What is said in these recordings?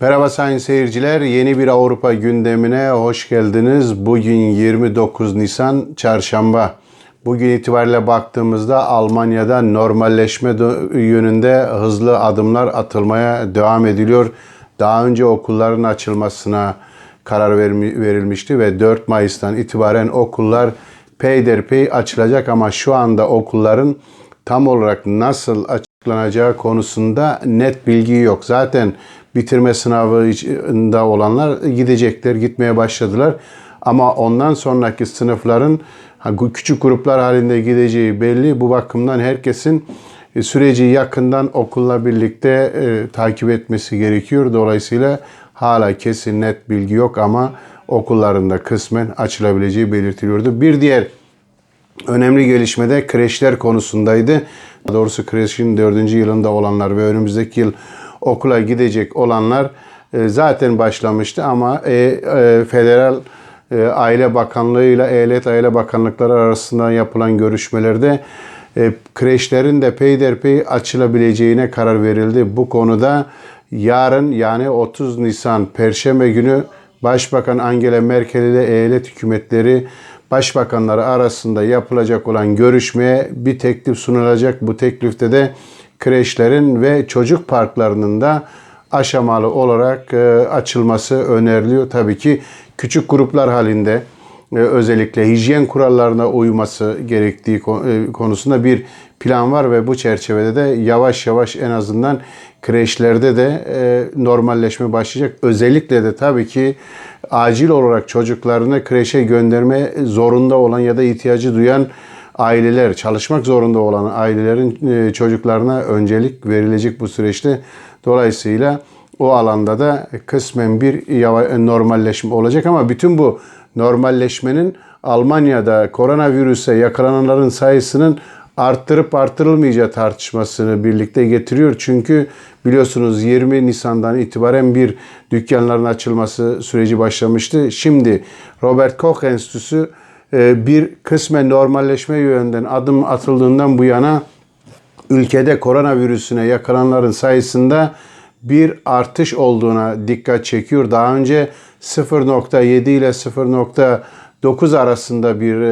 Merhaba sayın seyirciler. Yeni bir Avrupa gündemine hoş geldiniz. Bugün 29 Nisan Çarşamba. Bugün itibariyle baktığımızda Almanya'da normalleşme yönünde hızlı adımlar atılmaya devam ediliyor. Daha önce okulların açılmasına karar verilmişti ve 4 Mayıs'tan itibaren okullar peyderpey açılacak ama şu anda okulların tam olarak nasıl açıklanacağı konusunda net bilgi yok. Zaten bitirme sınavında olanlar gidecekler, gitmeye başladılar. Ama ondan sonraki sınıfların küçük gruplar halinde gideceği belli. Bu bakımdan herkesin e, süreci yakından okulla birlikte e, takip etmesi gerekiyor. Dolayısıyla hala kesin net bilgi yok ama okullarında kısmen açılabileceği belirtiliyordu. Bir diğer önemli gelişme de kreşler konusundaydı. Doğrusu kreşin dördüncü yılında olanlar ve önümüzdeki yıl okula gidecek olanlar e, zaten başlamıştı ama e, e, federal Aile Bakanlığı ile Eyalet Aile Bakanlıkları arasında yapılan görüşmelerde kreşlerin de peyderpey açılabileceğine karar verildi. Bu konuda yarın yani 30 Nisan Perşembe günü Başbakan Angela Merkel ile eyalet hükümetleri başbakanları arasında yapılacak olan görüşmeye bir teklif sunulacak. Bu teklifte de kreşlerin ve çocuk parklarının da aşamalı olarak e, açılması öneriliyor. Tabii ki küçük gruplar halinde e, özellikle hijyen kurallarına uyması gerektiği e, konusunda bir plan var ve bu çerçevede de yavaş yavaş en azından kreşlerde de normalleşme başlayacak. Özellikle de tabii ki acil olarak çocuklarını kreşe gönderme zorunda olan ya da ihtiyacı duyan aileler, çalışmak zorunda olan ailelerin e, çocuklarına öncelik verilecek bu süreçte. Dolayısıyla o alanda da kısmen bir yava- normalleşme olacak ama bütün bu normalleşmenin Almanya'da koronavirüse yakalananların sayısının arttırıp artırılmayacağı tartışmasını birlikte getiriyor. Çünkü biliyorsunuz 20 Nisan'dan itibaren bir dükkanların açılması süreci başlamıştı. Şimdi Robert Koch Enstitüsü e, bir kısmen normalleşme yönünden adım atıldığından bu yana ülkede koronavirüsüne yakalananların sayısında bir artış olduğuna dikkat çekiyor. Daha önce 0.7 ile 0.9 arasında bir e,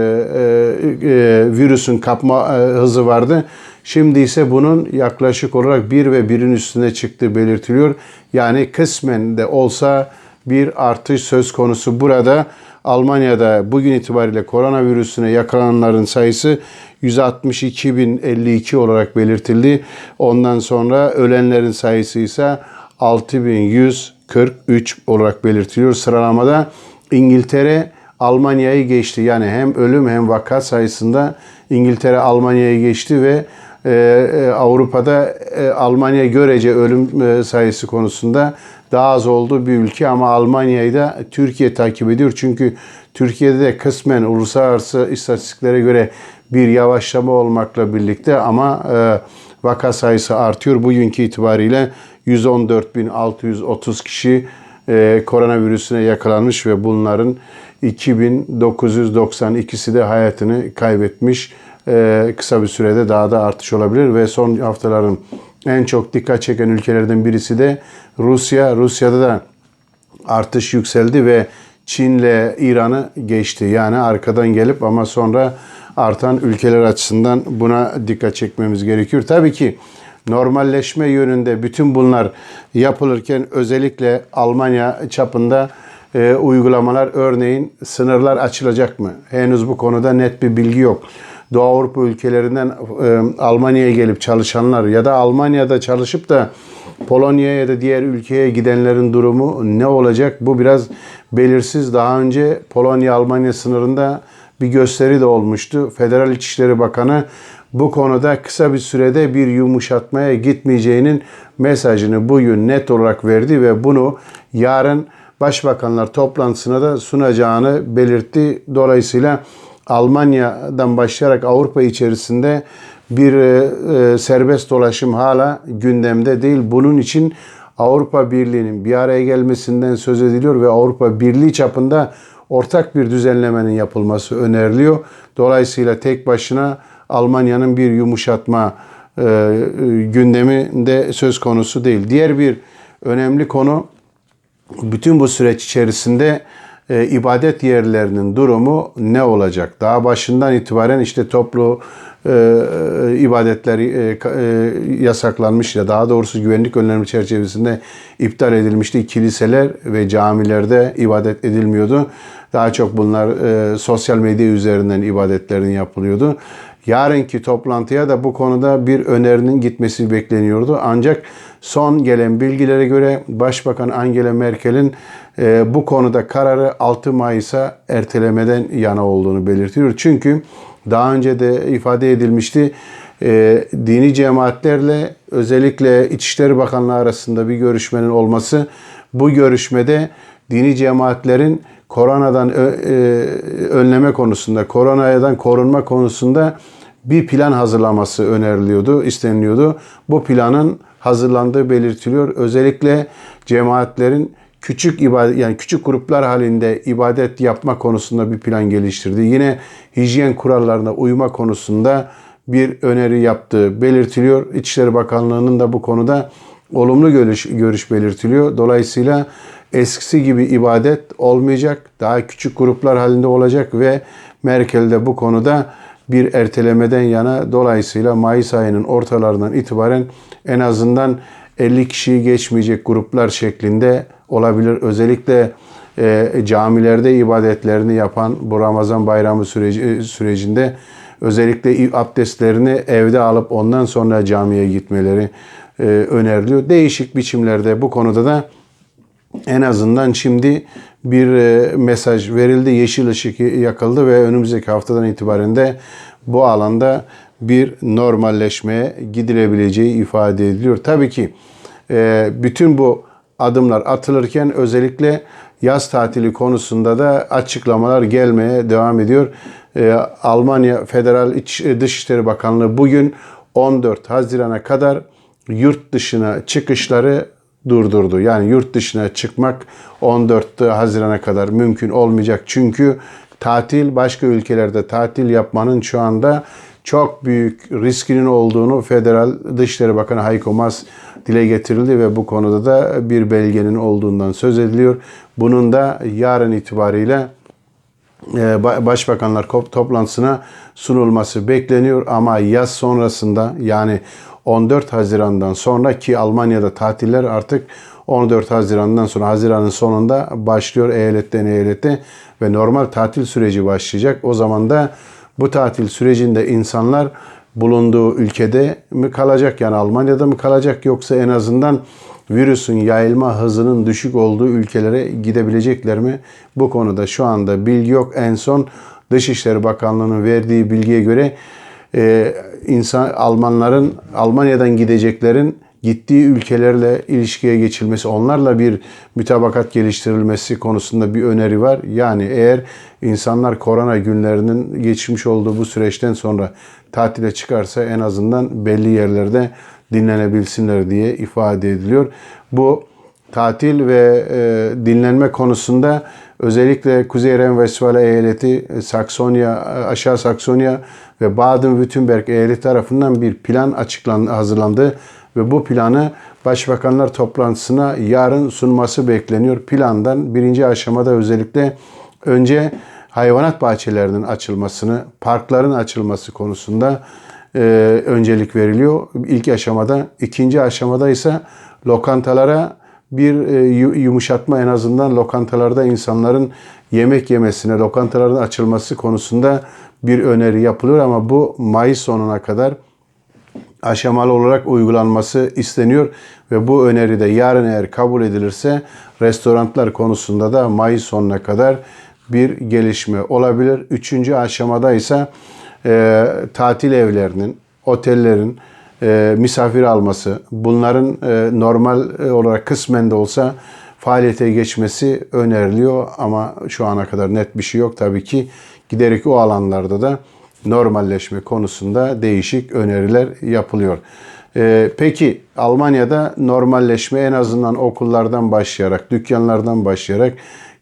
e, virüsün kapma e, hızı vardı. Şimdi ise bunun yaklaşık olarak 1 ve 1'in üstüne çıktığı belirtiliyor. Yani kısmen de olsa bir artış söz konusu. Burada Almanya'da bugün itibariyle koronavirüsüne yakalananların sayısı 162.052 olarak belirtildi. Ondan sonra ölenlerin sayısı ise 6143 olarak belirtiliyor. Sıralamada İngiltere Almanya'yı geçti. Yani hem ölüm hem vaka sayısında İngiltere Almanya'yı geçti ve e, e, Avrupa'da e, Almanya görece ölüm e, sayısı konusunda daha az olduğu bir ülke ama Almanya'yı da Türkiye takip ediyor. Çünkü Türkiye'de de kısmen uluslararası istatistiklere göre bir yavaşlama olmakla birlikte ama e, vaka sayısı artıyor. Bugünkü itibariyle 114.630 kişi e, koronavirüsüne yakalanmış ve bunların 2992'si de hayatını kaybetmiş. E, kısa bir sürede daha da artış olabilir ve son haftaların en çok dikkat çeken ülkelerden birisi de Rusya. Rusya'da da artış yükseldi ve Çin'le İran'ı geçti. Yani arkadan gelip ama sonra artan ülkeler açısından buna dikkat çekmemiz gerekiyor. Tabii ki normalleşme yönünde bütün bunlar yapılırken özellikle Almanya çapında e, uygulamalar örneğin sınırlar açılacak mı? Henüz bu konuda net bir bilgi yok. Doğu Avrupa ülkelerinden e, Almanya'ya gelip çalışanlar ya da Almanya'da çalışıp da Polonya'ya ya da diğer ülkeye gidenlerin durumu ne olacak? Bu biraz belirsiz. Daha önce Polonya-Almanya sınırında bir gösteri de olmuştu. Federal İçişleri Bakanı bu konuda kısa bir sürede bir yumuşatmaya gitmeyeceğinin mesajını bugün net olarak verdi ve bunu yarın Başbakanlar toplantısına da sunacağını belirtti. Dolayısıyla Almanya'dan başlayarak Avrupa içerisinde bir e, e, serbest dolaşım hala gündemde değil. Bunun için Avrupa Birliği'nin bir araya gelmesinden söz ediliyor ve Avrupa Birliği çapında ortak bir düzenlemenin yapılması öneriliyor. Dolayısıyla tek başına Almanya'nın bir yumuşatma e, gündemi de söz konusu değil. Diğer bir önemli konu bütün bu süreç içerisinde e, ibadet yerlerinin durumu ne olacak? Daha başından itibaren işte toplu e, e, ibadetler e, e, yasaklanmış ya daha doğrusu güvenlik önlemi çerçevesinde iptal edilmişti. Kiliseler ve camilerde ibadet edilmiyordu. Daha çok bunlar e, sosyal medya üzerinden ibadetlerin yapılıyordu. Yarınki toplantıya da bu konuda bir önerinin gitmesi bekleniyordu. Ancak son gelen bilgilere göre Başbakan Angela Merkel'in e, bu konuda kararı 6 Mayıs'a ertelemeden yana olduğunu belirtiyor. Çünkü daha önce de ifade edilmişti e, dini cemaatlerle özellikle İçişleri Bakanlığı arasında bir görüşmenin olması bu görüşmede dini cemaatlerin koronadan e, önleme konusunda, koronadan korunma konusunda bir plan hazırlaması öneriliyordu, isteniliyordu. Bu planın hazırlandığı belirtiliyor. Özellikle cemaatlerin küçük ibadet yani küçük gruplar halinde ibadet yapma konusunda bir plan geliştirdi. Yine hijyen kurallarına uyma konusunda bir öneri yaptığı belirtiliyor. İçişleri Bakanlığı'nın da bu konuda olumlu görüş, görüş belirtiliyor. Dolayısıyla eskisi gibi ibadet olmayacak. Daha küçük gruplar halinde olacak ve Merkel de bu konuda bir ertelemeden yana dolayısıyla Mayıs ayının ortalarından itibaren en azından 50 kişiyi geçmeyecek gruplar şeklinde olabilir. Özellikle e, camilerde ibadetlerini yapan bu Ramazan bayramı süreci, sürecinde özellikle abdestlerini evde alıp ondan sonra camiye gitmeleri e, öneriliyor. Değişik biçimlerde bu konuda da en azından şimdi bir e, mesaj verildi, yeşil ışık yakıldı ve önümüzdeki haftadan itibaren de bu alanda bir normalleşmeye gidilebileceği ifade ediliyor. Tabii ki e, bütün bu adımlar atılırken özellikle yaz tatili konusunda da açıklamalar gelmeye devam ediyor. Almanya Federal İç, Dışişleri Bakanlığı bugün 14 Haziran'a kadar yurt dışına çıkışları durdurdu. Yani yurt dışına çıkmak 14 Haziran'a kadar mümkün olmayacak. Çünkü tatil başka ülkelerde tatil yapmanın şu anda çok büyük riskinin olduğunu Federal Dışişleri Bakanı Heiko Maas dile getirildi ve bu konuda da bir belgenin olduğundan söz ediliyor. Bunun da yarın itibariyle e, Başbakanlar toplantısına sunulması bekleniyor ama yaz sonrasında yani 14 Haziran'dan sonra ki Almanya'da tatiller artık 14 Haziran'dan sonra Haziran'ın sonunda başlıyor eyaletten eyalete ve normal tatil süreci başlayacak. O zaman da bu tatil sürecinde insanlar bulunduğu ülkede mi kalacak yani Almanya'da mı kalacak yoksa en azından virüsün yayılma hızının düşük olduğu ülkelere gidebilecekler mi? Bu konuda şu anda bilgi yok. En son Dışişleri Bakanlığı'nın verdiği bilgiye göre e, insan Almanların Almanya'dan gideceklerin gittiği ülkelerle ilişkiye geçilmesi, onlarla bir mütabakat geliştirilmesi konusunda bir öneri var. Yani eğer insanlar korona günlerinin geçmiş olduğu bu süreçten sonra tatile çıkarsa en azından belli yerlerde dinlenebilsinler diye ifade ediliyor. Bu tatil ve e, dinlenme konusunda özellikle Kuzey Ren-Westfalen eyaleti, Saksonya, aşağı Saksonya ve Baden-Württemberg eyaleti tarafından bir plan açıklandı, hazırlandı ve bu planı Başbakanlar toplantısına yarın sunması bekleniyor. Plandan birinci aşamada özellikle önce hayvanat bahçelerinin açılmasını, parkların açılması konusunda e, öncelik veriliyor. İlk aşamada. ikinci aşamada ise lokantalara bir e, yumuşatma en azından lokantalarda insanların yemek yemesine, lokantaların açılması konusunda bir öneri yapılıyor ama bu Mayıs sonuna kadar aşamalı olarak uygulanması isteniyor ve bu öneri de yarın eğer kabul edilirse restoranlar konusunda da Mayıs sonuna kadar bir gelişme olabilir. Üçüncü aşamada ise e, tatil evlerinin, otellerin misafir alması, bunların e, normal olarak kısmen de olsa faaliyete geçmesi öneriliyor ama şu ana kadar net bir şey yok. Tabii ki giderek o alanlarda da normalleşme konusunda değişik öneriler yapılıyor. Ee, peki Almanya'da normalleşme en azından okullardan başlayarak, dükkanlardan başlayarak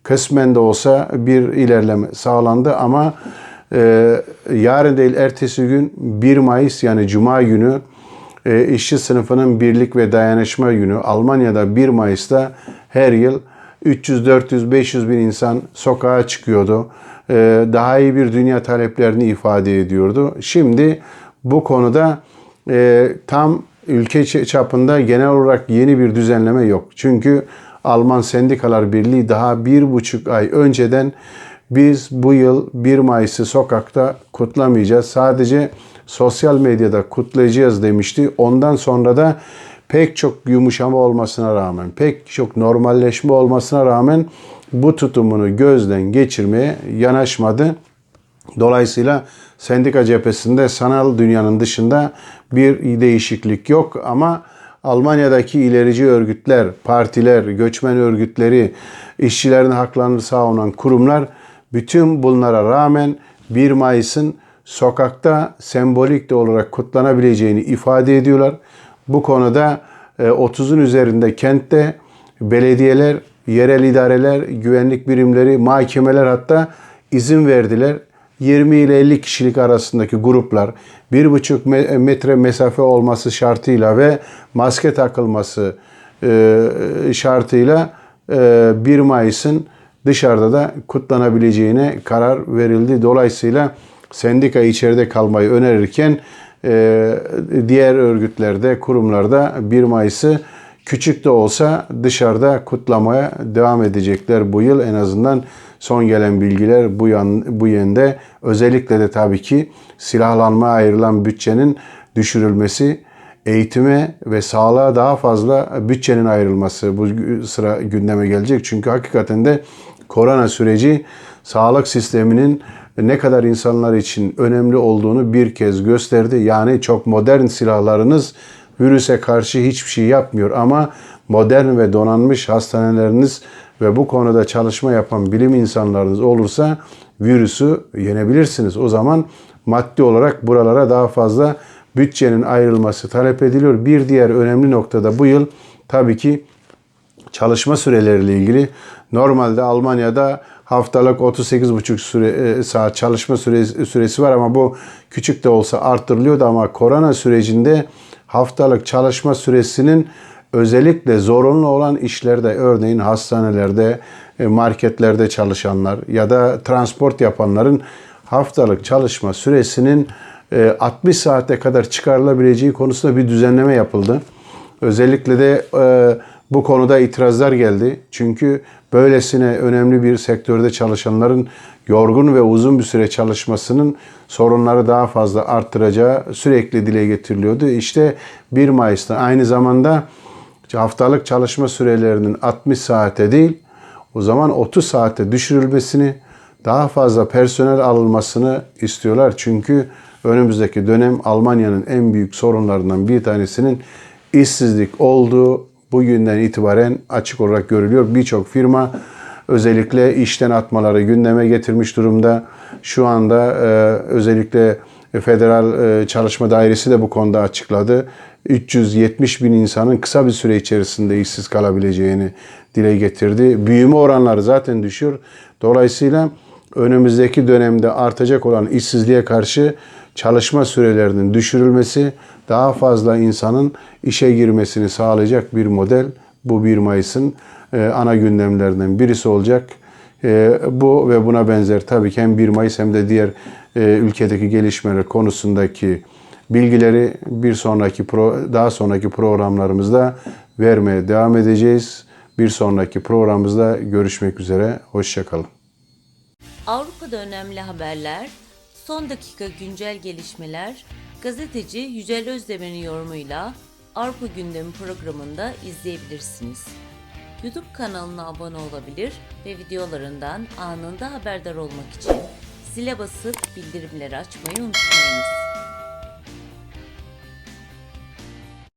kısmen de olsa bir ilerleme sağlandı ama e, yarın değil ertesi gün 1 Mayıs yani Cuma günü e, işçi sınıfının birlik ve dayanışma günü Almanya'da 1 Mayıs'ta her yıl 300, 400, 500 bin insan sokağa çıkıyordu. Ee, Daha iyi bir dünya taleplerini ifade ediyordu. Şimdi bu konuda e, tam ülke çapında genel olarak yeni bir düzenleme yok. Çünkü Alman Sendikalar Birliği daha bir buçuk ay önceden biz bu yıl 1 Mayıs'ı sokakta kutlamayacağız. Sadece sosyal medyada kutlayacağız demişti. Ondan sonra da pek çok yumuşama olmasına rağmen, pek çok normalleşme olmasına rağmen bu tutumunu gözden geçirmeye yanaşmadı. Dolayısıyla sendika cephesinde sanal dünyanın dışında bir değişiklik yok ama Almanya'daki ilerici örgütler, partiler, göçmen örgütleri, işçilerin haklarını savunan kurumlar bütün bunlara rağmen 1 Mayıs'ın sokakta sembolik de olarak kutlanabileceğini ifade ediyorlar. Bu konuda e, 30'un üzerinde kentte belediyeler, yerel idareler, güvenlik birimleri, mahkemeler hatta izin verdiler. 20 ile 50 kişilik arasındaki gruplar 1,5 me- metre mesafe olması şartıyla ve maske takılması e, şartıyla e, 1 Mayıs'ın dışarıda da kutlanabileceğine karar verildi. Dolayısıyla sendika içeride kalmayı önerirken e, diğer örgütlerde, kurumlarda 1 Mayıs'ı küçük de olsa dışarıda kutlamaya devam edecekler bu yıl en azından son gelen bilgiler bu yan bu yönde özellikle de tabii ki silahlanmaya ayrılan bütçenin düşürülmesi eğitime ve sağlığa daha fazla bütçenin ayrılması bu sıra gündeme gelecek. Çünkü hakikaten de korona süreci sağlık sisteminin ne kadar insanlar için önemli olduğunu bir kez gösterdi. Yani çok modern silahlarınız virüse karşı hiçbir şey yapmıyor ama modern ve donanmış hastaneleriniz ve bu konuda çalışma yapan bilim insanlarınız olursa virüsü yenebilirsiniz. O zaman maddi olarak buralara daha fazla bütçenin ayrılması talep ediliyor. Bir diğer önemli noktada bu yıl tabii ki çalışma süreleriyle ilgili normalde Almanya'da haftalık 38,5 süre, e, saat çalışma süresi, süresi var ama bu küçük de olsa arttırılıyordu ama korona sürecinde haftalık çalışma süresinin özellikle zorunlu olan işlerde örneğin hastanelerde, e, marketlerde çalışanlar ya da transport yapanların haftalık çalışma süresinin e, 60 saate kadar çıkarılabileceği konusunda bir düzenleme yapıldı. Özellikle de e, bu konuda itirazlar geldi. Çünkü böylesine önemli bir sektörde çalışanların yorgun ve uzun bir süre çalışmasının sorunları daha fazla arttıracağı sürekli dile getiriliyordu. İşte 1 Mayıs'ta aynı zamanda haftalık çalışma sürelerinin 60 saate değil o zaman 30 saate düşürülmesini daha fazla personel alınmasını istiyorlar. Çünkü önümüzdeki dönem Almanya'nın en büyük sorunlarından bir tanesinin işsizlik olduğu bugünden itibaren açık olarak görülüyor. Birçok firma özellikle işten atmaları gündeme getirmiş durumda. Şu anda e, özellikle Federal e, Çalışma Dairesi de bu konuda açıkladı. 370 bin insanın kısa bir süre içerisinde işsiz kalabileceğini dile getirdi. Büyüme oranları zaten düşüyor. Dolayısıyla önümüzdeki dönemde artacak olan işsizliğe karşı çalışma sürelerinin düşürülmesi daha fazla insanın işe girmesini sağlayacak bir model bu 1 Mayıs'ın e, ana gündemlerinden birisi olacak. E, bu ve buna benzer tabii ki hem 1 Mayıs hem de diğer e, ülkedeki gelişmeler konusundaki bilgileri bir sonraki daha sonraki programlarımızda vermeye devam edeceğiz. Bir sonraki programımızda görüşmek üzere. Hoşçakalın. Avrupa'da önemli haberler, son dakika güncel gelişmeler, gazeteci Yücel Özdemir'in yorumuyla Avrupa Gündemi programında izleyebilirsiniz. YouTube kanalına abone olabilir ve videolarından anında haberdar olmak için zile basıp bildirimleri açmayı unutmayınız.